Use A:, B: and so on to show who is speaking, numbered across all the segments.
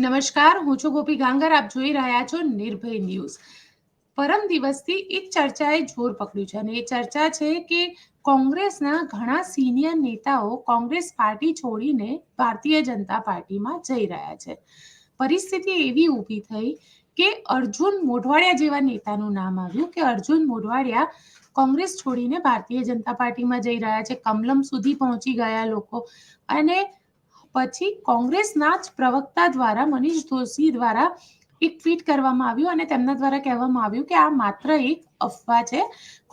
A: નમસ્કાર, હું છું ગોપી ગાંગર, આપ જોઈ રહ્યા છો નિર્ભય ન્યૂઝ. પરમ દિવસથી એક ચર્ચાએ જોર પકડ્યું છે અને એ ચર્ચા છે કે કોંગ્રેસના ઘણા સિનિયર નેતાઓ કોંગ્રેસ પાર્ટી છોડીને ભારતીય જનતા પાર્ટીમાં જઈ રહ્યા છે. પરિસ્થિતિ એવી ઊભી થઈ કે અર્જુન મોઢવાડિયા જેવા નેતાનું નામ આવ્યું કે અર્જુન મોઢવાડિયા કોંગ્રેસ છોડીને ભારતીય જનતા પાર્ટીમાં જઈ રહ્યા છે. કમલમ સુધી પહોંચી ગયા લોકો અને પછી કોંગ્રેસના જ પ્રવક્તા દ્વારા, મનીષ દોશી દ્વારા એક ટ્વીટ કરવામાં આવ્યું અને તેમના દ્વારા કહેવામાં આવ્યું કે આ માત્ર એક અફવા છે.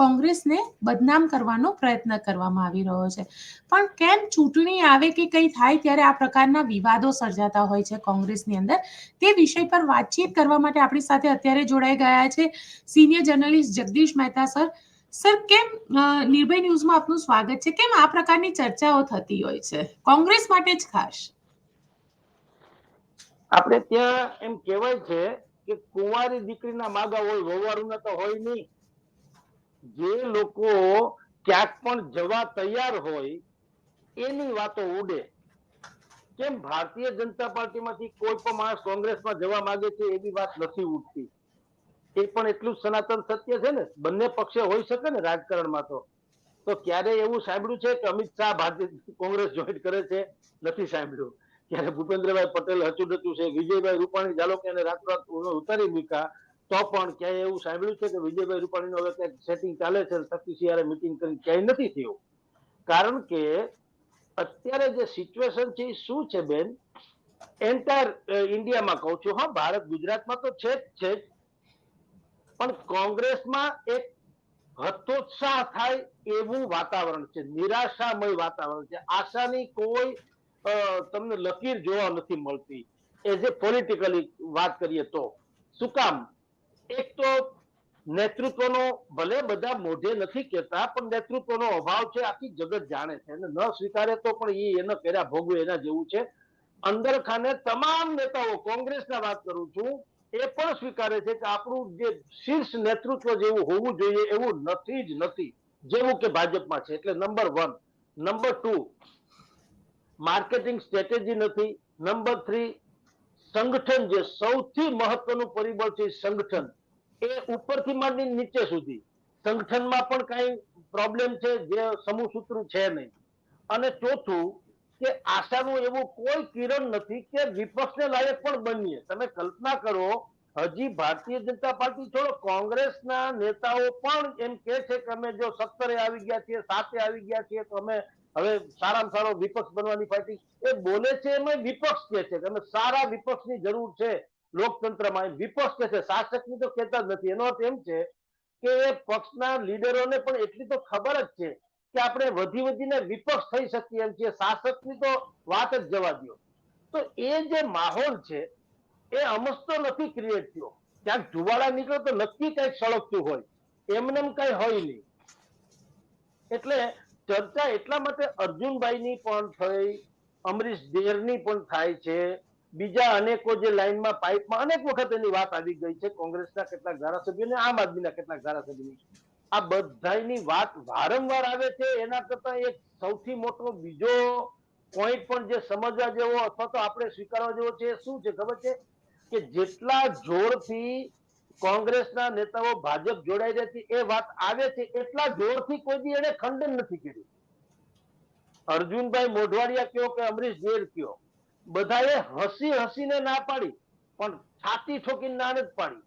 A: કોંગ્રેસને બદનામ કરવાનો પ્રયત્ન કરવામાં આવી રહ્યો છે. પણ કેમ ચૂંટણી આવે કે કંઈ થાય ત્યારે આ પ્રકારના વિવાદો સર્જાતા હોય છે કોંગ્રેસની અંદર? તે વિષય પર વાતચીત કરવા માટે આપણી સાથે અત્યારે જોડાઈ ગયા છે. Senior journalist Jagdish Mehta sir sir, કેમ નિર્ભય ન્યૂઝમાં આપનું સ્વાગત છે? કેમ આ પ્રકારની ચર્ચાઓ થતી હોય છે? કોંગ્રેસ માટે જ ખાસ.
B: આપણે ત્યાં એમ કહેવાય છે કે કુંવારી દીકરીના માગા હોય વહુવારું તો હોય નહીં. જે લોકો ક્યાંક પણ જવા તૈયાર હોય, એની વાતો ઉડે. કેમ, ભારતીય જનતા પાર્ટીમાંથી કોઈ પણ માણસ કોંગ્રેસમાં જવા માંગે છે, એવી વાત નથી ઉઠતી એ પણ એટલું સનાતન સત્ય છે ને, બંને પક્ષે હોઈ શકે ને રાજકારણમાં તો. તો ક્યારે એવું સાંભળ્યું છે કે અમિત શાહ ભારતીય કોંગ્રેસ જોઈન કરે છે? નથી સાંભળ્યું. ક્યારે ભૂપેન્દ્રભાઈ પટેલ હચુડતું છે, વિજયભાઈ રૂપાણી ચાલો કે રાતોરાત ઉતારી મૂક્યા, તો પણ ક્યાંય એવું સાંભળ્યું છે કે વિજયભાઈ રૂપાણીનું હવે ક્યાંક સેટિંગ ચાલે છે, શક્તિસિંહારે મિટિંગ કરી ક્યાંય નથી થયું? કારણ કે અત્યારે જે સિચ્યુએશન છે એ શું છે બેન? એન્ટાયર ઇન્ડિયામાં કહું છું, હા, ભારત ગુજરાતમાં તો છે જ, છે પણ કોંગ્રેસમાં એક હતોત્સાહ થાય એવું વાતાવરણ છે, નિરાશામય વાતાવરણ છે. આશાની કોઈ તમને લકીર જોવા નથી મળતી. એઝ એ પોલિટિકલી વાત કરીએ તો, શું કામ? એક તો નેતૃત્વનો ભલે બધા મોઢે નથી કહેતા, પણ નેતૃત્વનો અભાવ છે, આખી જગત જાણે છે. અને ન સ્વીકારે તો પણ એ એના કર્યા ભોગવે એના જેવું છે. અંદર ખાને તમામ નેતાઓ, કોંગ્રેસના વાત કરું છું એ પણ સ્વીકારે છે કે આપણું જે શીર્ષ નેતૃત્વ જેવું હોવું જોઈએ એવું નથી જ નથી. જેવું કે ભાજપમાં છે. એટલે number one number two marketing strategy નથી. નંબર થ્રી સંગઠન જે સૌથી મહત્વનું પરિબળ છે સંગઠન. એ ઉપરથી માંડી નીચે સુધી. સંગઠનમાં પણ કઈ પ્રોબ્લેમ છે, જે સમૂહ સૂત્ર છે નહીં. અને ચોથું કે આશાનું એવું કોઈ કિરણ નથી કે વિપક્ષને લાયક પણ બનીએ. તમે કલ્પના કરો, હજી ભારતીય જનતા પાર્ટી છોડો, કોંગ્રેસના નેતાઓ પણ એમ કે છે કે અમે જો સત્તરે આવી ગયા છીએ, સાતે આવી ગયા છીએ, તો અમે હવે સારામાં સારો વિપક્ષ બનવાની પાર્ટી. એ બોલે છે એમાં વિપક્ષ કે છે કે અમે સારા વિપક્ષની જરૂર છે લોકતંત્રમાં. વિપક્ષ કે છે. શાસકની તો કહેતા જ નથી. એનો અર્થ એમ છે કે એ પક્ષના લીડરોને પણ એટલી તો ખબર જ છે કે આપણે વધી વધીને વિપક્ષ થઈ શકીએ એમ છીએ. શાસકની તો વાત જ જવા દો તો એ જે માહોલ છે, એ અમસ્તો નથી ક્રિએટ થયો. ક્યાંક જુવાળા નીકળે તો નક્કી કંઈક સળગતું હોય. એમને કઈ હોય નહીં. એટલે ચર્ચા એટલા માટે અર્જુનભાઈની પણ થઈ, અમરીશ દેરની પણ થાય છે. બીજા અનેકો જે લાઈનમાં પાઇપમાં અનેક વખત એની વાત આવી ગઈ છે. કોંગ્રેસના કેટલાક ધારાસભ્યો અને આમ આદમીના કેટલાક ધારાસભ્યોની આ બધાની વાત વારંવાર આવે છે, એના કરતા એક સૌથી મોટો બીજો પોઈન્ટ પણ જે સમજવા જેવો અથવા તો આપણે સ્વીકારવા જેવો છે શું છે? ખબર છે? કે જેટલા જોરથી કોંગ્રેસના નેતાઓ ભાજપ જોડાઈ રહ્યા એ વાત આવે છે, એટલા જોરથી કોઈ દી એને ખંડન નથી કર્યું. અર્જુનભાઈ મોઢવાડિયા કયો કે અમરીશ દેર કયો? બધાએ હસી હસીને ના પાડી, પણ છાતી ઠોકીને ના જ પાડી.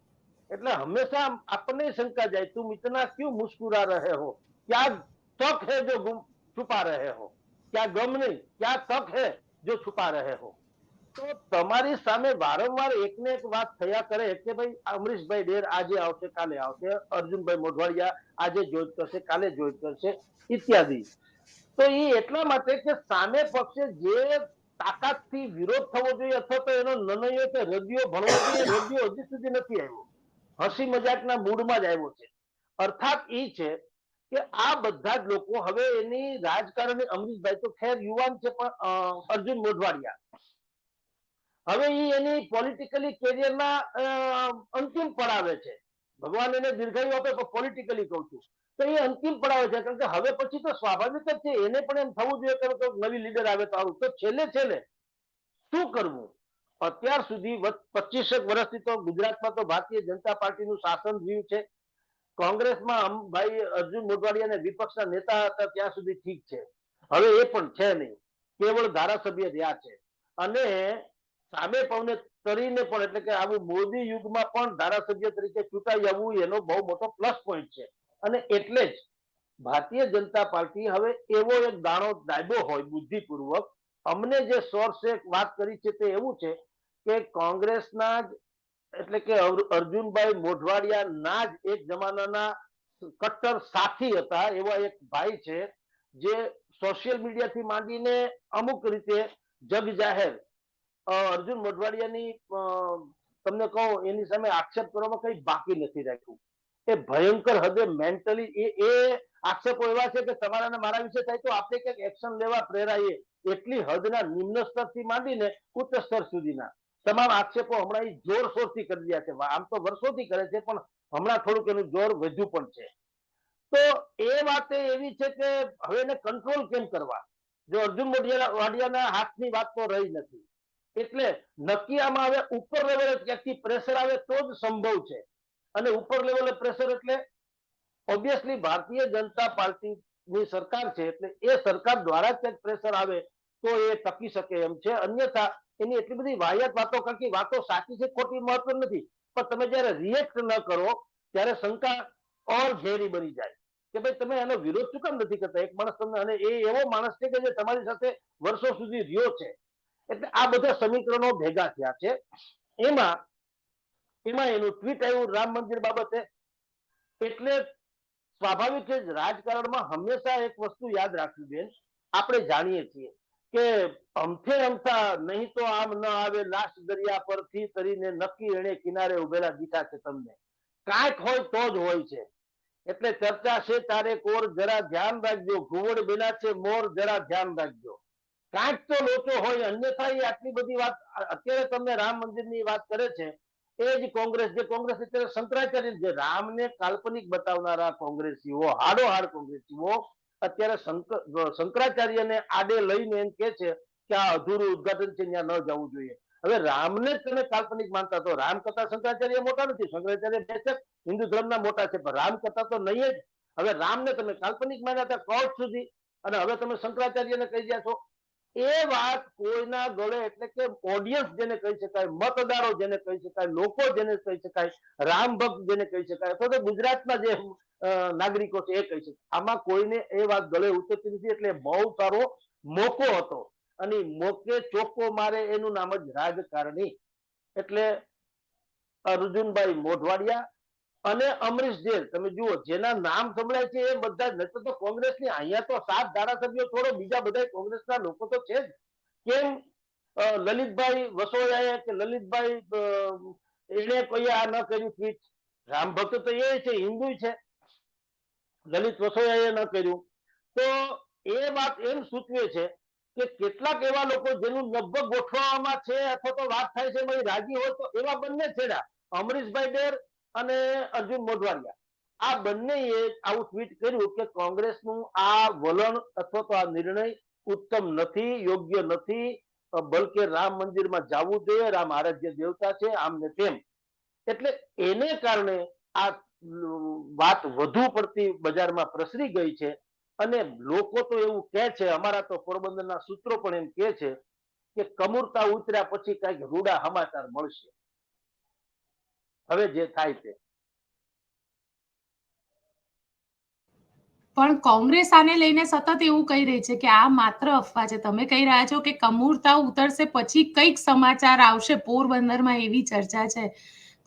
B: એટલે હંમેશા આપણને શંકા જાય તું મિતના ક્યુ મુસ્કુરા રહે હો ક્યા તક હે જો છુપા રહે હો ક્યા ગમ નહીં ક્યા તક હે જો છુપા રહે હો તો તમારી સામે વારંવાર એકને એક વાત થયા કરે કે ભાઈ અમરીશભાઈ ડેર આજે આવશે કાલે આવશે અર્જુનભાઈ મોઢવાડિયા આજે જોજ કરશે કાલે જોજ કરશે ઇત્યાદિ તો એ એટલા માટે કે સામે પક્ષે જે તાકાતથી વિરોધ થવો જોઈએ અથવા તો એનો નનયો કે રદિયો ભણવો જોઈએ રદિયો હજી સુધી નથી આવ્યો હસી મજાકના મૂડમાં જ આવ્યો છે. અર્થાત એ છે કે આ બધા જ લોકો હવે એની રાજકારણ અમરીશભાઈ તો ખેર યુવાન છે પણ અર્જુન મોઢવાડિયા. હવે એ એની પોલિટિકલી કેરિયરના અંતિમ પડાવે છે. ભગવાન એને દીર્ઘાયુ આપે પણ પોલિટિકલી કહું છું. તો એ અંતિમ પડાવે છે, કારણ કે હવે પછી તો સ્વાભાવિક જ છે, એને પણ એમ થવું જોઈએ કે નવી લીડર આવે તો આવું. તો છેલ્લે છેલ્લે શું કરવું? અત્યાર સુધી પચીસેક વર્ષથી તો ગુજરાતમાં તો ભારતીય જનતા પાર્ટીનું શાસન રહ્યું છે. કોંગ્રેસમાં ભાઈ અર્જુન મોઢવાડિયા અને વિપક્ષના નેતા હતા ત્યાં સુધી ઠીક છે. હવે એ પણ છે નહીં. કેવળ ધારાસભ્ય રહ્યા છે. અને સામે પવને તરીને પણ એટલે કે આવું મોદી યુગમાં પણ ધારાસભ્ય તરીકે ચૂંટાઈ જવું એનો બહુ મોટો પ્લસ પોઈન્ટ છે. અને એટલે જ ભારતીય જનતા પાર્ટી હવે એવો એક દાણો દાયબો હોય બુદ્ધિપૂર્વક. અમને જે સોર્સે વાત કરી છે તે એવું છે કે કોંગ્રેસના જ, એટલે કે અર્જુનભાઈ અર્જુનભાઈ મોઢવાડિયાના જ એક જમાનાના કટ્ટર સાથી હતા, એવા એક ભાઈ છે, જે સોશિયલ મીડિયાથી માંડીને અમુક રીતે જગ જાહેર. અર્જુન મોઢવાડિયાની તમને કહું, એની સામે આક્ષેપ કરવામાં કઈ બાકી નથી રાખ્યું. એ ભયંકર હદે મેન્ટલી એ એ આક્ષેપો એવા છે કે તમારા મારા વિશે થાય તો આપણે કંઈક એક્શન લેવા પ્રેરાઈએ એટલી હદના નિમ્ન સ્તરથી માંડીને ઉચ્ચ સ્તર સુધીના. તમામ આક્ષેપો હમણાં ઈ જોરશોરથી કરી રહ્યા છે. આમ તો વર્ષોથી કરે છે, પણ હમણાં થોડુંક એનું જોર વધ્યું પણ છે. તો એ વાત એવી છે કે હવે એને કંટ્રોલ કેમ કરવા? જો અર્જુન મોઢિયા વાડિયાના હાથની વાત તો રહી નથી. એટલે નક્કી હવે ઉપર લેવલે ક્યાંકથી પ્રેશર આવે તો જ સંભવ છે. અને ઉપર લેવલે પ્રેશર એટલે ઓબ્વિયસલી ભારતીય જનતા પાર્ટીની સરકાર છે, એટલે એ સરકાર દ્વારા જ પ્રેશર આવે તો એ ટકી શકે એમ છે. અન્યથા એની એટલી બધી વાહિયાત વાતો કારણ કે વાતો સાચી છે ખોટી મહત્વ નથી. પણ તમે જયારે રિએક્ટ ન કરો, ત્યારે શંકા ઓર ઝેરી બની જાય. કે ભાઈ તમે એનો વિરોધ શું કામ નથી કરતા? એક માણસ તમને અને એ એવો માણસ છે કે જે તમારી સાથે વર્ષો સુધી રહ્યો છે. એટલે આ બધા સમીકરણો ભેગા થયા છે. એમાં એમાં એનું ટ્વીટ આવ્યું, રામ મંદિર બાબતે. એટલે સ્વાભાવિક છે રાજકારણમાં હંમેશા એક વસ્તુ યાદ રાખવી બેન, આપણે જાણીએ છીએ. કે અમથે અમથા નહીં તો આમ ન આવે, લાશ દરિયા પરથી તરીને નક્કી એને કિનારે ઉભેલા દીઠા છે તમને. કાંઈક હોય તો જ હોય છે. એટલે ચર્ચા છે, તારે કોર જરા ધ્યાન રાખજો. ઘુવડ બેલા છે, મોર જરા ધ્યાન રાખજો. કાંઈક તો લોચો હોય, અન્યથા એ આટલી બધી વાત, અત્યારે તમને રામ મંદિરની વાત કરે છે, એ જ કોંગ્રેસ, જે કોંગ્રેસ અત્યારે શંકરાચાર્ય જે રામને કાલ્પનિક બતાવનારા કોંગ્રેસીઓ, હાડો હાડ કોંગ્રેસીઓ અત્યારે શંકરાચાર્ય શંકરાચાર્યને આડે લઈને એમ કે છે કે આ અધૂરું ઉદ્ઘાટન છે, ત્યાં ન જવું જોઈએ. હવે રામને તમે કાલ્પનિક માનતા તો રામ કરતા શંકરાચાર્ય મોટા નથી. શંકરાચાર્ય બેસક હિન્દુ ધર્મના મોટા છે, પણ રામ કરતા તો નહીં જ. હવે રામને તમે કાલ્પનિક માન્યા હતા કોર્ટ સુધી. અને હવે તમે શંકરાચાર્યને કહી રહ્યા છો એ વાત કોઈના ગળે એટલે કે ઓડિયન્સ જેને કહી શકાય, મતદારો જેને કહી શકાય, લોકો જેને કહી શકાય, રામ ભક્ત જેને કહી શકાય, અથવા તો ગુજરાતના જે નાગરિકો છે એ કહી શકાય. આમાં કોઈને એ વાત ગળે ઉતરતી નથી એટલે બહુ સારો મોકો હતો. અને મોકે ચોખ્ખો મારે એનું નામ જ રાજકારણી. એટલે અર્જુનભાઈ મોઢવાડિયા અને અમરીશ જેલ, તમે જુઓ, જેના નામ સંભળાય છે એ બધા જ તો કોંગ્રેસની અહીંયા તો સાત ધારાસભ્યો છોડો, બીજા બધા કોંગ્રેસના લોકો તો છે જ. કેમ? લલિતભાઈ વસોયાએ કે લલિતભાઈ એને કોઈ આ ન કર્યું ટ્વીટ રામ ભક્ત તો એ છે, હિન્દુ છે. લલિત વસોયાએ ન કર્યું. તો એ વાત એમ સૂચવે છે કે કેટલાક એવા લોકો જેનું લગભગ ગોઠવામાં છે અથવા તો વાત થાય છે રાજી હોય તો એવા બંને છેડા, અમરીશભાઈ ડેર અને અર્જુન મોઢવાડિયા. આ બંનેએ આવું ટ્વીટ કર્યું કે કોંગ્રેસનું આ વલણ અથવા તો આ નિર્ણય ઉત્તમ નથી, યોગ્ય નથી બલકે રામ મંદિરમાં જવું જોઈએ, રામ આરાધ્ય દેવતા છે આમ ને તેમ. એટલે એને કારણે આ વાત વધુ પડતી બજારમાં પ્રસરી ગઈ છે અને લોકો તો એવું કહે છે, અમારા તો પોરબંદરના સૂત્રો પણ એમ કહે છે કે કમૂરતા ઉતર્યા પછી કંઈક રૂડા સમાચાર મળશે. હવે જે થાય છે
A: પણ કોંગ્રેસ આને લઈને સતત એવું કહી રહી છે કે આ માત્ર અફવા છે. તમે કહી રહ્યા છો કે કમૂરતા ઉતરશે પછી કંઈક સમાચાર આવશે પોરબંદરમાં એવી ચર્ચા છે.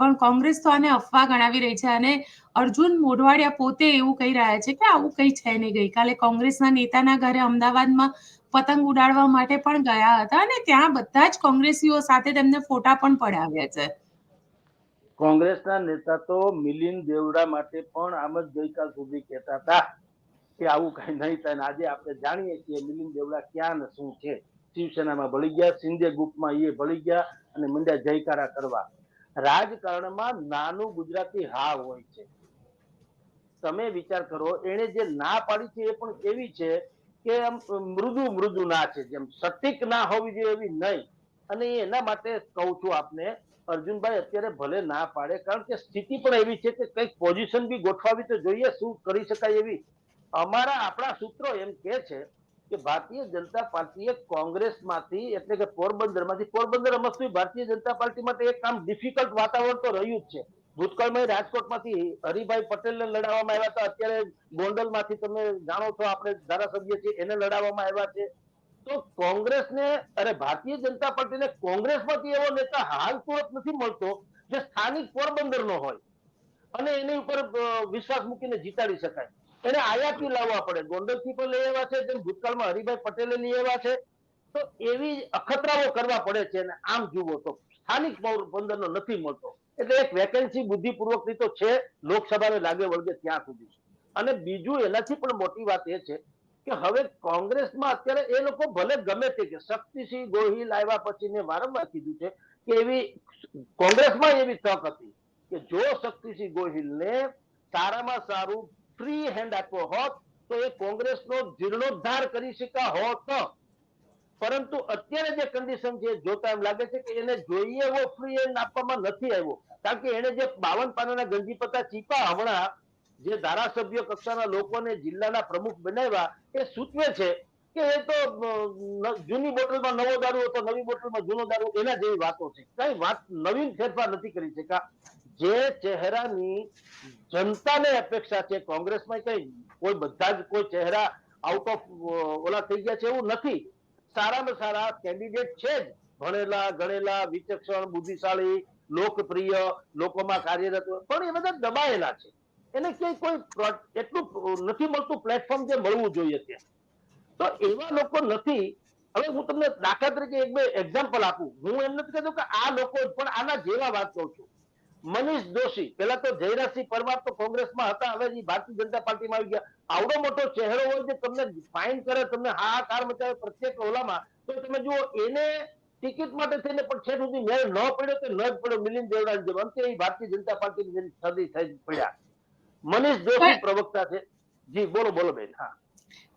A: પણ કોંગ્રેસ તો આને અફવા ગણાવી રહી છે અને અર્જુન મોઢવાડિયા પોતે એવું કહી રહ્યા છે કે આવું કંઈ છે નહીં. ગઈકાલે કોંગ્રેસના નેતાના ઘરે અમદાવાદમાં પતંગ ઉડાડવા માટે પણ ગયા હતા અને ત્યાં બધા જ કોંગ્રેસીઓ સાથે તેમને ફોટા પણ પડાવ્યા છે.
B: કોંગ્રેસના નેતા તો મિલિંદ દેવડા માટે પણ આમ જ ગઈકાલ સુધી કહેતા હતા કે આવું કઈ નહીં થાય આજે આપણે જાણીએ છીએ મિલિન દેવડા ક્યાં ને શું છે. શિવસેનામાં ભળી ગયા, સિંધે ગ્રુપમાં એ ભળી ગયા અને મંડ્યા જયકારા કરવા. રાજકારણમાં નાનું ગુજરાતી હા હોય છે. તમે વિચાર કરો એને જે ના પાડી છે એ પણ એવી છે કે આમ મૃદુ મૃદુ ના છે, જેમ સટીક ના હોવી જોઈએ એવી નહીં. અને એના માટે કહું છું આપને, અર્જુનભાઈ, અત્યારે ભલે ના પાડે, કારણ કે સ્થિતિ પણ એવી છે કે કંઈક પોઝિશન બી ગોઠવાવી તો જોઈએ શું કરી શકાય એવી. અમારા આપણા સૂત્રો એમ કે છે કે ભારતીય જનતા પાર્ટીએ કોંગ્રેસમાંથી, એટલે કે પોરબંદરમાંથી, પોરબંદર અમસ્તુ ભારતીય જનતા પાર્ટી માટે એક કામ ડિફિકલ્ટ વાતાવરણ તો રહ્યું જ છે. ભૂતકાળમાં રાજકોટમાંથી હરિભાઈ પટેલને લડાવવામાં આવ્યા હતા. અત્યારે ગોંડલમાંથી તમે જાણો છો, આપણે ધારાસભ્ય છે એને લડાવવામાં આવ્યા છે. તો કોંગ્રેસને, અરે ભારતીય જનતા પાર્ટીને કોંગ્રેસમાંથી એવો નેતા હાલ તુરત નથી મળતો જે સ્થાનિક પોરબંદરનો હોય. અને એની ઉપર વિશ્વાસ મૂકીને જીતાડી શકાય. એને આયાતી લાવવા પડે. ગોંડલથી પણ લઈ આવ્યા છે, જેમ ભૂતકાળમાં હરિભાઈ પટેલે લઈ આવ્યા છે. તો એવી અખતરાઓ કરવા પડે છે અને આમ જુઓ તો સ્થાનિક પોરબંદરનો નથી મળતો. એટલે એક વેકેન્સી બુદ્ધિપૂર્વકની તો છે, લોકસભાને લાગે વળગે ત્યાં સુધી. અને બીજું એનાથી પણ મોટી વાત એ છે કે હવે કોંગ્રેસમાં અત્યારે એ લોકો ભલે ગમે તે કે શક્તિસિંહ ગોહિલ આવ્યા પછી મેં વારંવાર કીધું છે કે એવી કોંગ્રેસમાં એવી તક હતી કે જો શક્તિસિંહ ગોહિલને સારામાં સારું ફ્રી હેન્ડ આપ્યો હોત, તો એ કોંગ્રેસનો જીર્ણોદ્ધાર કરી શક્યા હોત. પરંતુ અત્યારે જે કન્ડિશન છે જોતા એમ લાગે છે કે એને જોઈએ એવો ફ્રી હેન્ડ આપવામાં નથી આવ્યો. કારણ કે એને જે બાવન પાનાના ગંજીપતા ચીપા હમણાં જે ધારાસભ્ય કક્ષાના લોકોને જિલ્લાના પ્રમુખ બનાવ્યા, એ સૂચવે છે કે એ તો જૂની બોટલમાં નવો દારૂ હતો, નવી બોટલમાં જૂનો દારૂ, એના જેવી વાતો છે. કઈ વાત નવીન ફેરફાર નથી કરી શકા જે ચહેરાની જનતાને અપેક્ષા છે, કોંગ્રેસમાં કઈ કોઈ બધા જ કોઈ ચહેરા આઉટ ઓફ ઓલા થઈ ગયા છે એવું નથી. સારામાં સારા કેન્ડિડેટ છે જ. ભણેલા, ગણેલા, વિચક્ષણ, બુદ્ધિશાળી, લોકપ્રિય, લોકોમાં કાર્યરત. પણ એ બધા દબાયેલા છે. એને ક્યાંય કોઈ એટલું નથી મળતું પ્લેટફોર્મ જે મળવું જોઈએ ત્યાં તો એવા લોકો નથી. હવે હું તમને દાખલા તરીકે એક બે એક્ઝામ્પલ આપું. હું એમ નથી કહેતો કે આ લોકો પણ આના જેવા વાત કહું છું. મનીષ દોશી પેલા તો જયરાજસિંહ પરમાર તો કોંગ્રેસમાં હતા, હવે એ ભારતીય જનતા પાર્ટીમાં આવી ગયા. આવડો મોટો ચહેરો હોય જે તમને ફાઇન કરે, તમને હા કાર મચાવે પ્રત્યેક ઓલામાં, તો તમે જુઓ, એને ટિકિટ માટે થઈને પણ છેક સુધી મેળ ન પડ્યો તો ન જ પડ્યો મિલિંદ દેવડા જેમ. અંતે એ ભારતીય જનતા પાર્ટીની સદી થઈ પડ્યા. મનીષ
A: જોશી
B: પ્રવક્તા છે. જી બોલો બોલો બેન. હા.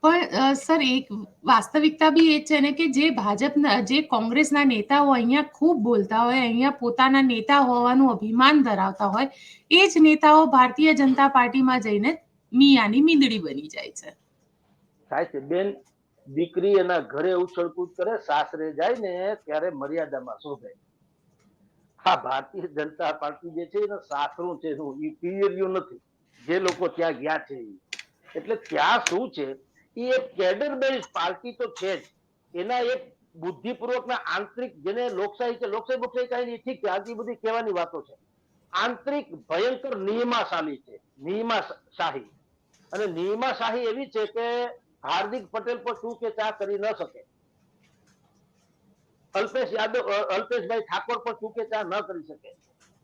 A: પણ સર એક વાસ્તવિકતા બી એ છે ને કે જે ભાજપના જે કોંગ્રેસના નેતાઓ અહીંયા ખૂબ બોલતા હોય અહીંયા પોતાના નેતા હોવાનું અભિમાન ધરાવતા હોય એ જ નેતાઓ ભારતીય જનતા પાર્ટીમાં જઈને મિયાની મીંદડી બની જાય છે.
B: થાય છે. બેન દીકરી એના ઘરે ઉછળકૂદ કરે સાસરે જાય ને ત્યારે મર્યાદામાં શોભે હા ભારતીય જનતા પાર્ટી જે છે એનું સાસરું છે એનું એ પિયરિયું નથી. જે લોકો ત્યાં ગયા છે એટલે ત્યાં શું છે? એ એક કેડર બેઝ પાર્ટી તો છે જ. એના એક બુદ્ધિપૂર્વકના આંતરિક જેને લોકશાહી છે લોકશાહી બોકશાહી કાંઈ નહીં ઠીક છે, આજી બધી કહેવાની વાતો છે. આંતરિક ભયંકર નિયમાશાહી છે નિયમાશાહી અને નિયમાશાહી એવી છે કે હાર્દિક પટેલ પર શું કે ચા કરી ન શકે. અલ્પેશ યાદવ અલ્પેશભાઈ ઠાકોર પર શું કે ચા ન કરી શકે.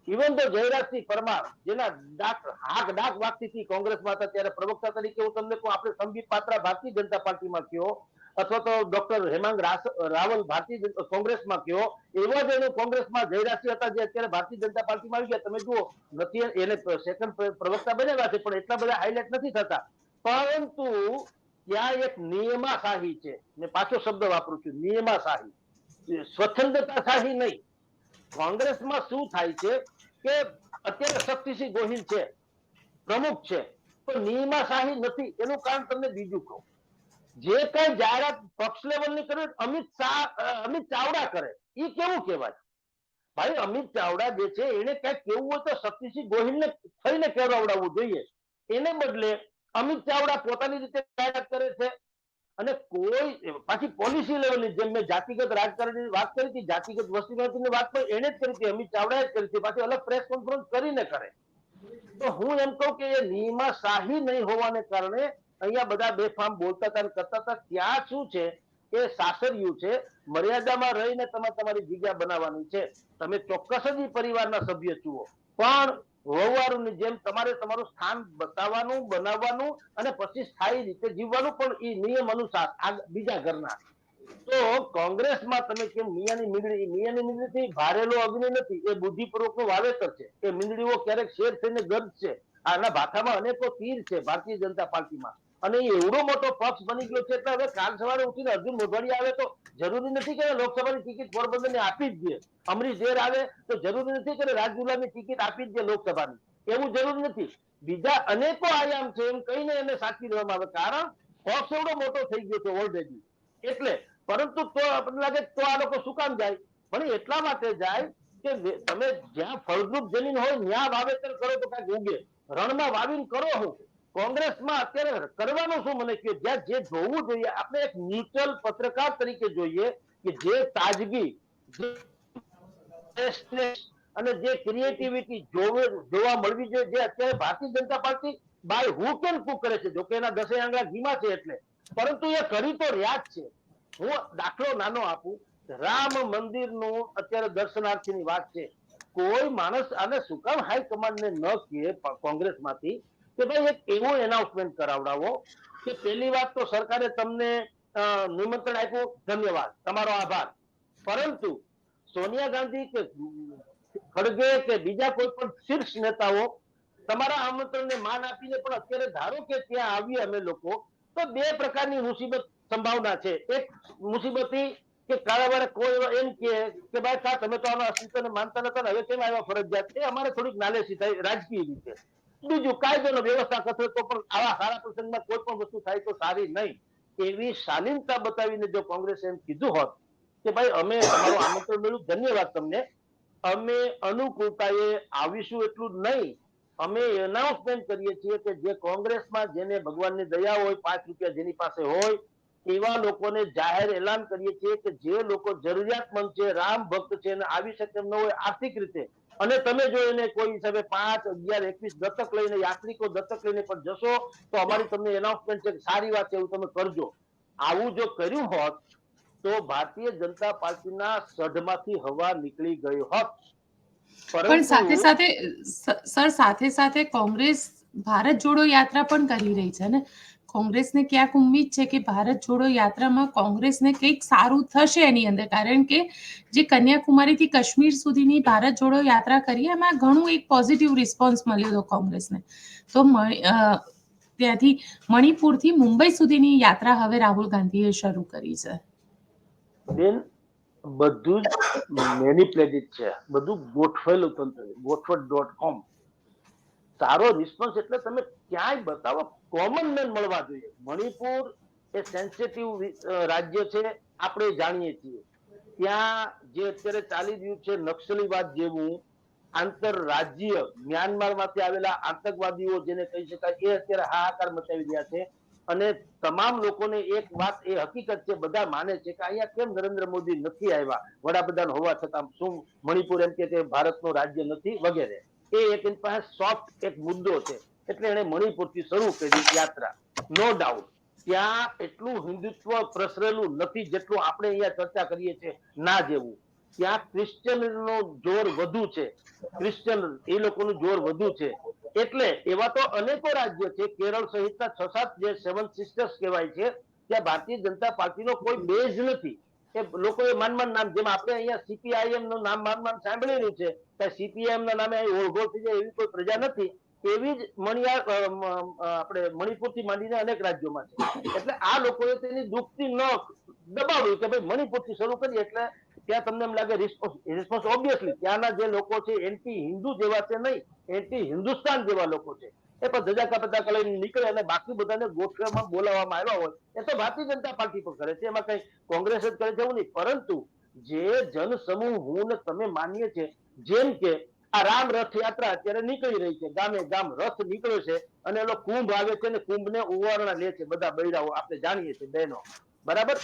B: ઇવન જયરાજસિંહ પરમાર, જેના ડાક, હાક ડાક વાગતી કોંગ્રેસમાં હતા, ત્યારે પ્રવક્તા તરીકે હું તમને કહું, આપણે સંબિત પાત્રા ભારતીય જનતા પાર્ટીમાં કયો, અથવા તો ડોક્ટર હેમાંગ રાવલ ભારતીય કોંગ્રેસમાં કયો, એવા જ કોંગ્રેસમાં જયરાજસિંહ હતા, જે અત્યારે ભારતીય જનતા પાર્ટીમાં આવી ગયા. તમે જુઓ, નથી, એને સેકન્ડ પ્રવક્તા બનેલા છે, પણ એટલા બધા હાઇલાઇટ નથી થતા. પરંતુ ત્યાં એક નિયમાશાહી છે. મેં પાછો શબ્દ વાપરું છું, નિયમાશાહી. સ્વચ્છંદતાશાહી નહીં. કોંગ્રેસમાં શું થાય છે? કે અત્યારે શક્તિસિંહ ગોહિલ છે, પ્રમુખ છે, પણ નિયમાશાહી નથી. એનું કારણ તમને બીજું કહું. જે કઈ જાહેરાત પક્ષ લેવલની કરે, અમિત શાહ અમિત ચાવડા કરે એ કેવું કહેવાય? ભાઈ, અમિત ચાવડા જે છે, એને કંઈક કેવું હોય તો શક્તિસિંહ ગોહિલને થઈને કહેવડાવવું જોઈએ. એને બદલે અમિત ચાવડા પોતાની રીતે જાહેરાત કરે છે અને કોઈ, પાછી પોલિસી લેવલની જેમ મેં જાતિગત રાજકારણની વાત કરી હતી, જાતિગત વસ્તી ગણતરીની વાત પણ એને જ કરી હતી, અમિત ચાવડાએ જ કરી હતી, પાછી અલગ પ્રેસ કોન્ફરન્સ કરીને કરે. તો હું એમ કહું કે એ નિયમાશાહી નહીં હોવાને કારણે અહીંયા બધા બેફામ બોલતા હતા કરતા હતા. ત્યાં શું છે એ સાસરિયું છે, મર્યાદામાં રહીને તમે તમારી જગ્યા બનાવવાની છે. તમે ચોક્કસ જ પરિવારના સભ્ય જુઓ. પણ વહુવારુની જેમ તમારે તમારું સ્થાન બતાવવાનું, બનાવવાનું અને પછી સ્થાયી રીતે જીવવાનું પણ એ નિયમ અનુસાર આ બીજા ઘરના. તો કોંગ્રેસમાં તમે કેમ મિયાની મીંડળી, મિયાની મીંડળીથી ભારેલો અગ્નિ નથી, એ બુદ્ધિપૂર્વકનું વાવેતર છે. એ મીંડળીઓ ક્યારેક શેર થઈને ગર્જ છે. આના ભાથામાં અનેકો તીર છે ભારતીય જનતા પાર્ટીમાં. અને એ એવડો મોટો પક્ષ બની ગયો છે, એટલે હવે કાલ સવારે ઉઠીને અર્જુન મોઢવાડી આવે તો જરૂરી નથી કે લોકસભાની ટિકિટ પોરબંદરને આપી જ દે. અમરીશ ઝેર આવે તો જરૂરી નથી કે રાજગુલાની ટિકિટ આપી જ દે લોકસભાની. એવું જરૂરી નથી. બીજા અનેકો આયામ છે એમ કહીને એને સાચવી લેવામાં આવે. કારણ પક્ષ એવડો મોટો થઈ ગયો છે ઓલરેડી. એટલે પરંતુ તો આપણને લાગે તો આ લોકો શું કામ જાય? પણ એટલા માટે જાય કે તમે જ્યાં ફળદ્રુપ જમીન હોય, ત્યાં વાવેતર કરો તો કાંઈક ઉગે. રણમાં વાવીને કરો હું. કોંગ્રેસમાં અત્યારે કરવાનું શું? મને કહ્યું જ્યાં જે જોવું જોઈએ, આપણે એક ન્યુટ્રલ પત્રકાર તરીકે જોઈએ કે જે તાજગી, અને જે ક્રિએટિવિટી જોવા મળવી જોઈએ, જે અત્યારે ભારતીય જનતા પાર્ટી બાય હુ કેન કુક કરે છે? જોકે એના દસે આંગળા ઘીમાં છે એટલે. પરંતુ એ કરી તો રહ્યા છે. હું દાખલો નાનો આપું. રામ મંદિરનું અત્યારે દર્શનાર્થીની વાત છે. કોઈ માણસ આને શું કામ હાઈકમાન્ડ ને ન કહે કોંગ્રેસમાંથી. કે ભાઈ એક એવું એનાઉન્સમેન્ટ કરાવડાવો કે પહેલી વાત તો સરકારે તમને નિમંત્રણ આપ્યું, ધન્યવાદ. તમારો આભાર. પરંતુ સોનિયા ગાંધી કે ખડગે કે બીજા કોઈ પણ શીર્ષ નેતાઓ તમારા આમંત્રણને માન આપીને પણ અત્યારે ધારો કે ત્યાં આવીએ અમે લોકો, તો બે પ્રકારની મુસીબત સંભાવના છે. એક મુસીબત કે કાળાવાળે કોઈ એમ કે કે ભાઈ સા તમે તો આના અસ્તિત્વને માનતા નતા હવે કેમ આવ્યા ફરજિયાત? એ અમારે થોડીક નાલેસી થાય, રાજકીય રીતે. બીજું કાયદોનો વ્યવસ્થા કથે તો પણ આવા સારા પ્રસંગમાં કોઈ પણ વસ્તુ થાય તો સારી નહીં. એવી શાલીનતા બતાવીને જો કોંગ્રેસે એમ કીધું હોત કે ભાઈ અમે અમારું આમંત્રણ મળ્યું, ધન્યવાદ તમને. અમે અનુકૂળતાએ આવીશું એટલું નહીં. અમે એનાઉન્સમેન્ટ કરીએ છીએ કે જે કોંગ્રેસમાં જેને ભગવાનની દયા હોય, પાંચ રૂપિયા જેની પાસે હોય, એવા લોકોને જાહેર એલાન કરીએ છીએ કે જે લોકો જરૂરિયાતમંદ છે, રામ ભક્ત છે અને આવી શકે એમ ન હોય, આર્થિક રીતે અને તમે જો એને કોઈ હિસાબે પાંચ અગિયાર એકવીસ દત્તક લઈને યાત્રિકો દત્તક લઈને પણ જશો તો અમારી તમને એનાઉન્સમેન્ટ છે સારી વાત છે એવું તમે કરજો. આવું જો કર્યું હોત તો ભારતીય જનતા પાર્ટીના સઢમાંથી હવા નીકળી ગઈ હોત.
A: પણ સાથે સાથે સર સાથે સાથે કોંગ્રેસ ભારત જોડો યાત્રા પણ કરી રહી છે ને? કોંગ્રેસને ક્યાંક ઉમ્મીદ છે કે ભારત જોડો યાત્રામાં કોંગ્રેસને કંઈક સારું થશે એની અંદર. કારણ કે જે કન્યાકુમારીથી કાશ્મીર સુધીની ભારત જોડો યાત્રા કરી, એમાં ઘણું એક પોઝિટિવ રિસ્પોન્સ મળ્યો હતો કોંગ્રેસને. તો ત્યાંથી મણિપુરથી મુંબઈ સુધીની યાત્રા હવે રાહુલ ગાંધીએ શરૂ કરી છે.
B: બેન, બધું જ મેનિપ્લેટેડ છે. બધું ગોઠવેલું તંત્ર ગોઠવટ ડોટ કોમ સારો રિસ્પોન્સ એટલે તમે ક્યાંય બતાવો. કોમન મેન મળવા જોઈએ. મણિપુર એ સેન્સિટિવ રાજ્ય છે, આપણે જાણીએ છીએ. ત્યાં જે અત્યારે ચાલી રહ્યું છે, નક્સલીવાદ જેવું આંતરરાજ્ય મ્યાનમારમાંથી આવેલા આતંકવાદીઓ જેને કહી શકાય, એ અત્યારે હાહાકાર મચાવી રહ્યા છે. અને તમામ લોકોને એક વાત એ હકીકત છે, બધા માને છે કે અહીંયા કેમ નરેન્દ્ર મોદી નથી આવ્યા? વડાપ્રધાન હોવા છતાં શું મણિપુર એમ કે ભારતનું રાજ્ય નથી વગેરે. એ એક એની પાસે સોફ્ટ એક મુદ્દો છે. એટલે એને મણિપુરથી શરૂ કરી યાત્રા. નો ડાઉટ ત્યાં એટલું હિન્દુત્વ પ્રસરેલું નથી જેટલું આપણે અહીંયા ચર્ચા કરીએ છીએ. ના જેવું. ત્યાં ક્રિશ્ચિયન નો જોર વધુ છે. ક્રિશ્ચિયન એ લોકોનું જોર વધુ છે. એટલે એવા તો અનેકો રાજ્યો છે. કેરળ સહિતના છ સાત જે સેવન સિસ્ટર્સ કહેવાય છે. ત્યાં ભારતીય જનતા પાર્ટીનો કોઈ બેઝ નથી. એ લોકોએ માનમાન નામ જેમ આપણે અહીંયા સીપીઆઈએમનું નામ માનમાન સાંભળેલું છે કે સીપીઆઈએમ ના નામે અહીં ઓળઘોળ થઈ જાય એવી કોઈ પ્રજા નથી એવી જ મણિયાર અ, મ, અ, આપણે મણિપુરથી માંડીને અનેક રાજ્યોમાં છે. એટલે આ લોકોએ તેની દુઃખથી ન દબાવ્યું કે ભાઈ મણિપુરથી શરૂ કરીએ એટલે ત્યાં તમને એમ લાગે રિસ્પોન્સ રિસ્પોન્સ ઓબ્વિયસલી ત્યાંના જે લોકો છે એન્ટી હિન્દુ જેવા છે નહીં એન્ટી હિન્દુસ્તાન જેવા લોકો છે. એ પણ ધજા કપતા લઈને નીકળે અને બાકી બધાને ગોઠવામાં બોલાવવામાં આવ્યા હોય. એ તો ભારતીય જનતા પાર્ટી પણ કરે છે. એમાં કઈ કોંગ્રેસ જ કરે છે એવું નહીં. પરંતુ જે જનસમૂહ હું ને તમે માનીએ છે જેમ કે આ રામ રથ યાત્રા અત્યારે નીકળી રહી છે. ગામે ગામ રથ નીકળ્યો છે અને એનો કુંભ આવે છે ને કુંભને ઉવારણા લે છે બધા બૈરાઓ. આપણે જાણીએ છીએ બહેનો. બરાબર?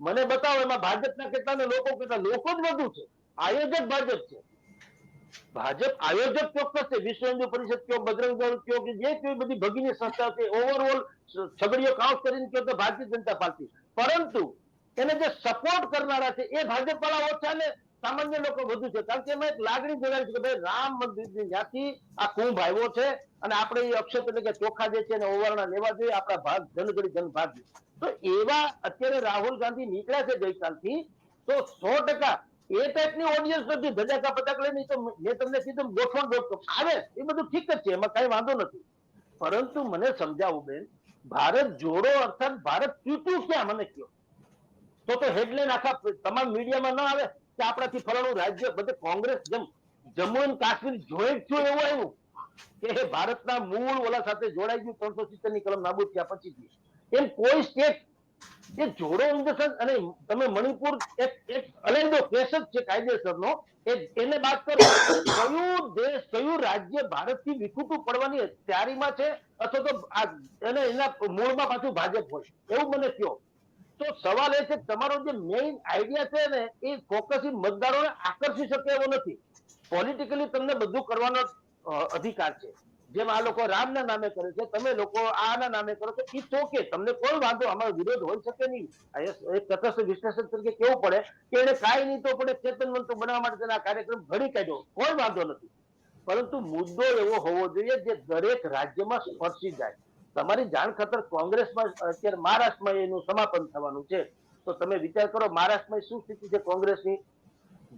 B: મને બતાવો, એમાં ભાજપના કેટલા ને લોકો, કેટલા લોકો જ વધુ છે. આયોજક ભાજપ છે. ભાજપ આયોજક ચોક્કસ છે. વિશ્વ હિન્દુ પરિષદ કયો, બજરંગ દળ કયો કે જે કઈ બધી ભગીની સંસ્થા છે. ઓવરઓલ છગડીઓ કાઉન્ટ કરીને કયો તો ભારતીય જનતા પાર્ટી. પરંતુ એને જે સપોર્ટ કરનારા છે, એ ભાજપ વાળા ઓછા ને સામાન્ય લોકો વધુ છે. કારણ કે એમાં એક લાગણી જોડાયેલી છે કે ભાઈ રામ મંદિરની જ્યાંથી આ કુંભ આવ્યો છે અને આપણે એ અક્ષત એટલે કે ચોખા જે છે એને ઓવારણા લેવા જોઈએ, આપણા ભાગ, જનગણી જન ભાગ તો એવા અત્યારે રાહુલ ગાંધી નીકળ્યા છે ગઈકાલથી, તો સો ટકા એ ટાઈપની ઓડિયન્સ નથી. ધજાકા પતાક લઈને તો મેં તમને કીધું ગોઠવણ ગોઠવણ. આવે, એ બધું ઠીક જ છે, એમાં કઈ વાંધો નથી. પરંતુ મને સમજાવું બેન, ભારત જોડો અર્થાત ભારત તૂટ્યું ક્યાં, મને કયો તો તો હેડલાઇન આખા તમામ મીડિયામાં ના આવે કે આપણાથી ફલાણું રાજ્ય, બધે કોંગ્રેસ જેમ જમ્મુ એન્ડ કાશ્મીર જોઈન્ટ થયું એવું આવ્યું. કે ભારતના મૂળ ઓલા સાથે જોડાઈ ગયું, ત્રણસો સિત્તેરની કલમ નાબૂદ થયા પછી. એમ કોઈ સ્ટેટ એ જોડો ઇન અને તમે મણિપુર એક એક અલેંદો કેસ જ છે, કાયદેસરનો એને બાદ કરો કયું દેશ, કયું રાજ્ય ભારતથી વિખૂટું પડવાની તૈયારીમાં છે અથવા તો આ એને મૂળમાં પાછું ભાજપ હોય? એવું મને કહો. તો સવાલ એ છે તમારો જે મેઇન આઈડિયા છે ને, એ ફોકસ મતદારોને આકર્ષી શકે એવો નથી. પોલિટિકલી તમને બધું કરવાનો અધિકાર છે. જેમ આ લોકો રામના નામે કરે છે, તમે લોકો આના નામે કરો છો ઇટ્સ ઓકે તમને કોઈ વાંધો, અમારો વિરોધ હોઈ શકે નહીં. એક તટસ્થ વિશ્લેષણ તરીકે કેવું પડે કે એને કાંઈ નહીં તો પણ ચેતન મંત્ર બનાવવા માટે તેના કાર્યક્રમ ઘડી કાઢ્યો. કોઈ વાંધો નથી. પરંતુ મુદ્દો એવો હોવો જોઈએ જે દરેક રાજ્યમાં સ્પર્શી જાય. તમારી જાણ ખાતર કોંગ્રેસમાં, અત્યારે મહારાષ્ટ્રમાં એનું સમાપન થવાનું છે. તો તમે વિચાર કરો, મહારાષ્ટ્રમાં શું સ્થિતિ છે કોંગ્રેસની?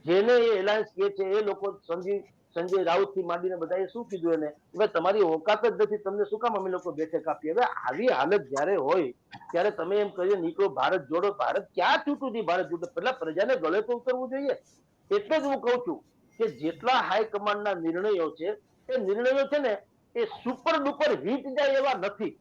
B: જેને એ એલાયન્સ કહે છે, એ લોકો સંજીવ સંજય રાઉતથી માંડીને બધાએ શું કીધું એને? હવે તમારી ઓકાત જ નથી, તમને શું કામ અમે લોકો બેઠક આપીએ? હવે આવી હાલત જ્યારે હોય, ત્યારે તમે એમ કહીએ, નીકળો, ભારત જોડો, ભારત ક્યાં છૂટું છે ભારત જોડો? પેલા પ્રજાને ગળે તો ઉતરવું જોઈએ. એટલે જ હું કહું છું કે જેટલા હાઈકમાન્ડના નિર્ણયો છે, એ નિર્ણયો છે ને, એ સુપર ડુપર હિટ જાય એવા નથી.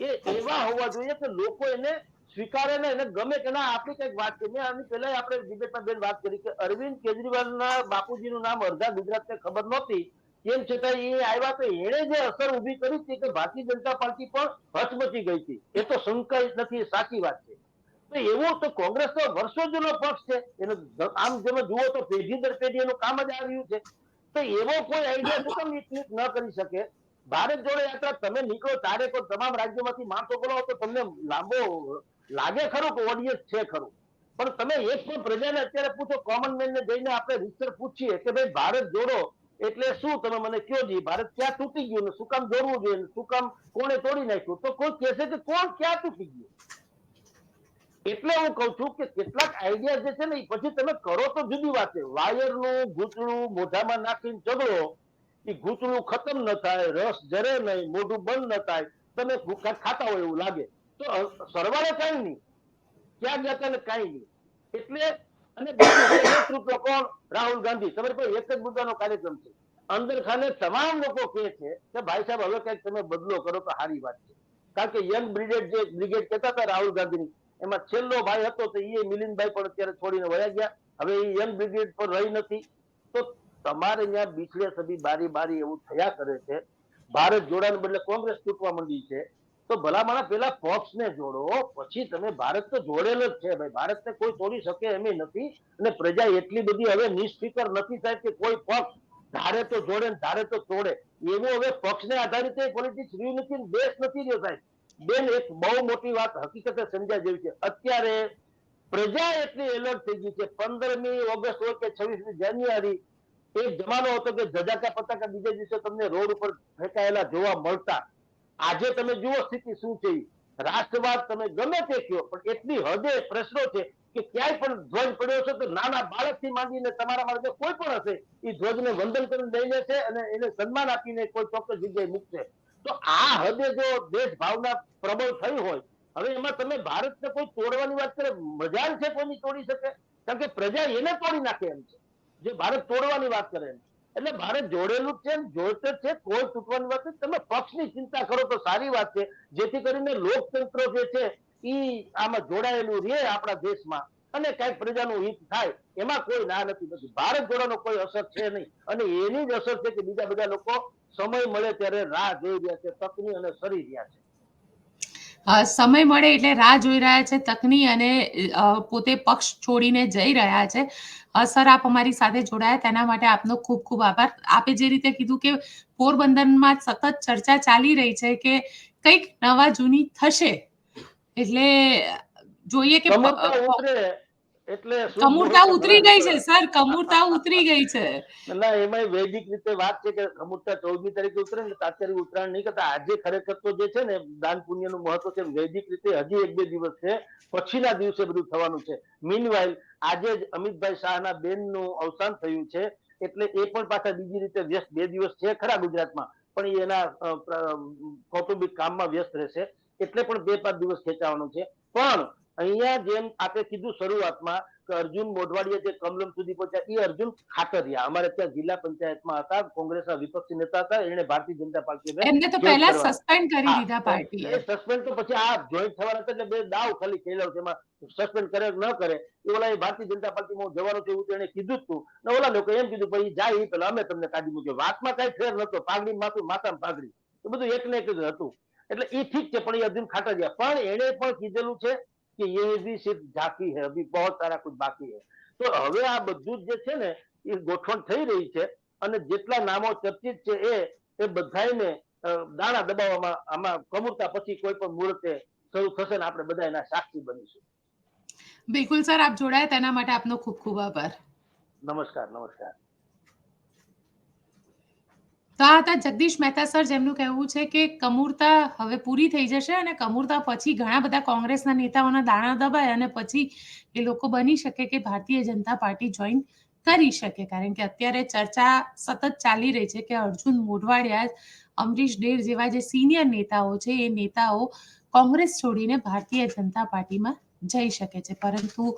B: એ એવા હોવા જોઈએ કે લોકો એને સ્વીકારે ને એને ગમે કે ના આપણી કંઈક વાત કરી. મેં આની પહેલા આપણે ડિબેટમાં બેન વાત કરી કે અરવિંદ કેજરીવાલના બાપુજીનું નામ અડધા ગુજરાતને ખબર નહોતી. તેમ છતાં એ આવ્યા તો એણે જે અસર ઊભી કરી હતી કે ભારતીય જનતા પાર્ટી પણ હચમચી ગઈ હતી. એ તો શંકા નથી સાચી વાત છે. તો એવો તો કોંગ્રેસ તો વર્ષો જૂનો પક્ષ છે. એનો આમ જેમ જુઓ તો પેઢી દર પેઢી એનું કામ જ આવ્યું છે. તો એવો કોઈ આઈડિયા શું નીકળી ન કરી શકે? ભારત જોડો યાત્રા તમે નીકળો, તારે કોઈ તમામ રાજ્યોમાંથી માણસો બોલાવો તો તમને લાંબો લાગે ખરું કે ઓડિયન્સ છે ખરું. પણ તમે એક પણ પ્રજાને અત્યારે પૂછો કોમન મેનને જઈને આપણે રિસર્ચ પૂછીએ કે ભાઈ ભારત જોડો એટલે શું? તમે મને કયો જી, ભારત ક્યાં તૂટી ગયું ને શું કામ જોડવું જોઈએ શું કામ કોણે તોડી નાખ્યું? તો કોઈ કહેશે કે કોણ ક્યાં તૂટી ગયું? એટલે હું કઉ છું કે કેટલાક આઈડિયા જે છે ને એ પછી તમે કરો તો જુદી વાત. છે વાયરનું, ઘૂંચણું, મોઢામાં નાખીને ઝઘડો એ ઘૂંચણું ખતમ ન થાય, રસ જરે નહીં, મોઢું બંધ ન થાય. તમે ખાતા હોય એવું લાગે. તો સરવાળે કઈ નહીં. ક્યાં ગયા હતા ને કઈ નહીં. એટલે, અને નેતૃત્વ કોણ? રાહુલ ગાંધી. તમારી પાસે એક જ મુદ્દાનો કાર્યક્રમ છે. અંદર ખાને તમામ લોકો કહે છે કે, ભાઈ સાહેબ, હવે કંઈક તમે બદલો કરો તો સારી વાત છે. કારણ કે યંગ બ્રિગેડ જે બ્રિગેડ કહેતા હતા રાહુલ ગાંધીની, એમાં છેલ્લો ભાઈ હતો તો એ મિલિંદભાઈ પણ અત્યારે છોડીને વયા ગયા. હવે એ યંગ બ્રિગેડ પર રહી નથી. તો તમારે ત્યાં બીછડે સભી બારી બારી એવું થયા કરે છે. ભારત જોડાણ બદલે કોંગ્રેસ તૂટવા માંડી છે. તો ભલામણા પેલા પક્ષને જોડો. પછી તમે ભારત તો જોડેલ જ છે ભાઈ. ભારતને કોઈ તોડી શકે એમ નથી. અને પ્રજા એટલી બધી હવે નિષ્ફિકર નથી સાહેબ કે કોઈ પક્ષ ધારે તો જોડે ને ધારે તો તોડે. એવું હવે પક્ષને આધારિત પોલિટિક્સ રહ્યું નથી દેશ નથી રહ્યો સાહેબ. બેન, એક બહુ મોટી વાત હકીકતે સમજ્યા જેવી છે. અત્યારે પ્રજા એટલી એલર્ટ થઈ ગઈ છે. પંદરમી ઓગસ્ટ હોય કે છવ્વીસમી જાન્યુઆરી, એક જમાનો હતો કે ધજાકા પતાકા બીજા દિવસે તમને રોડ ઉપર ફેંકાયેલા જોવા મળતા. આજે તમે જુઓ સ્થિતિ શું છે રાષ્ટ્રવાદ તમે ગમે તે કહો, પણ એટલી હદે પ્રશ્નો છે કે ક્યાંય પણ ધ્વજ પડ્યો છે તો નાના બાળકથી માંડીને તમારા માટે કોઈ પણ હશે એ ધ્વજને વંદન કરીને લઈ લેશે અને એને સન્માન આપીને કોઈ ચોક્કસ જગ્યાએ મૂકશે. તો આ હદે જો દેશ ભાવના પ્રબળ થઈ હોય, હવે એમાં તમે ભારતને કોઈ તોડવાની વાત કરે મજા છે કોઈની તોડી શકે? કારણ કે પ્રજા એને તોડી નાખે એમ છે. જે ભારત તોડવાની વાત કરે એમ એટલે ભારત જોડેલું છે જોડતે છે, કોઈ તૂટવાની વાત તમે પક્ષની ચિંતા કરો તો સારી વાત છે. જેથી કરીને લોકતંત્ર જે છે એ આમાં જોડાયેલું રહે આપણા દેશમાં. અને કંઈક પ્રજાનું હિત થાય, એમાં કોઈ ના નથી. નથી ભારત જોડાનો કોઈ અસર છે નહીં. અને એની જ અસર છે કે બીજા બધા લોકો સમય મળે ત્યારે રાહ જોઈ રહ્યા છે, તકની અને સરી રહ્યા છે.
A: અ, સમય મળે એટલે રાહ જોઈ રહ્યા છે તકની અને અ, પોતે પક્ષ છોડીને જઈ રહ્યા છે. અ, સર આપ અમારી સાથે જોડાયા તેના માટે આપનો ખૂબ ખૂબ આભાર. આપે જે રીતે કીધું કે પોરબંદરમાં સતત ચર્ચા ચાલી રહી છે કે કંઈક નવા જૂની થશે. એટલે જોઈએ કે
B: ઉતરે એટલે
A: કમૂરતા ઉતરી ગઈ છે? સર કમૂરતા ઉતરી ગઈ છે.
B: ના એમાં વૈદિક રીતે વાત છે કે અમુકતા ચૌદમી તારીખે ઉતરે ને તાત્કાલિક ઉત્તરાયણ નહીં કરતા. આજે ખરેખર તો જે છે ને દાન પુણ્યનું મહત્વ છે વૈદિક રીતે હજી એક બે દિવસ છે. પછીના દિવસે બધું થવાનું છે. મીનવાઇલ આજે જ અમિતભાઈ શાહના બેનનું અવસાન થયું છે. એટલે એ પણ પાછા બીજી રીતે વ્યસ્ત. બે દિવસ છે ખરા ગુજરાતમાં પણ એના કૌટુંબિક કામમાં વ્યસ્ત રહેશે. એટલે પણ બે પાંચ દિવસ ખેંચાવાનું છે. પણ અહીંયા જેમ આપણે કીધું શરૂઆતમાં કે અર્જુન મોઢવાડીએ જે કમલમ સુધી પહોંચ્યા એ અર્જુન ખાતરિયા. અમારે ત્યાં જિલ્લા પંચાયતમાં હતા કોંગ્રેસના વિપક્ષી નેતા હતા એને ભારતીય જનતા પાર્ટી
A: એમને તો પહેલા સસ્પેન્ડ કરી દીધા પાર્ટી
B: એ સસ્પેન્ડ તો પછી આ જોઈન્ટ થવાના હતા એટલે બે દાવ ખાલી ખેલો એમાં સસ્પેન્ડ કરે ન કરે એ ઓલા એ ભારતીય જનતા પાર્ટીમાં માં જવાનું છે એવું એને કીધું જ તું. ને ઓલા લોકો એમ કીધું ભાઈ જાય એ પેલા અમે તમને કાઢી મૂક્યો વાતમાં કઈ ફેર નતો પાઘડી માથું માથામાં પાઘડી? એ બધું એક ને એક જ હતું. એટલે એ ઠીક છે પણ એ અર્જુન ખાટરિયા પણ એને પણ કીધેલું છે કે ये भी सिर्फ झांकी है अभी बहुत सारा कुछ बाकी है તો હવે આ બધું જ જે છે ને એ ગોઠવણ થઈ રહી છે અને જેટલા નામો ચર્ચિત છે એ એ બધાયને અ, દાણા દબાવવામાં આમાં કમુરતા પછી કોઈ પણ મુહૂર્તે શરૂ થશે ને આપણે બધા એના સાક્ષી બનીશું
A: બિલકુલ સર આપ જોડાયા તેના માટે આપનો ખૂબ ખૂબ આભાર
B: નમસ્કાર નમસ્કાર
A: તો હતા જગદીશ મહેતા સર જેમનું કહેવું છે કે કમૂરતા હવે પૂરી થઈ જશે અને કમૂરતા પછી ઘણા બધા કોંગ્રેસના નેતાઓના દાણા દબાય અને પછી એ લોકો બની શકે કે ભારતીય જનતા પાર્ટી જોઈન કરી શકે. કારણ કે અત્યારે ચર્ચા સતત ચાલી રહી છે કે અર્જુન મોઢવાડિયા, અમરીશ ડેર જેવા જે સિનિયર નેતાઓ છે એ નેતાઓ કોંગ્રેસ છોડીને ભારતીય જનતા પાર્ટીમાં જઈ શકે છે. પરંતુ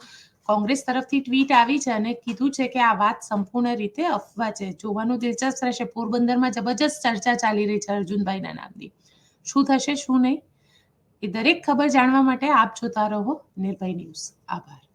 A: કોંગ્રેસ તરફથી ટ્વીટ આવી છે અને કીધું છે કે આ વાત સંપૂર્ણ રીતે અફવા છે. જોવાનું દિલચસ્પ રહેશે. પોરબંદરમાં જબરજસ્ત ચર્ચા ચાલી રહી છે અર્જુનભાઈના નામની. શું થશે, શું નહીં? એ દરેક ખબર જાણવા માટે આપ જોતા રહો નિર્ભય ન્યૂઝ. આભાર.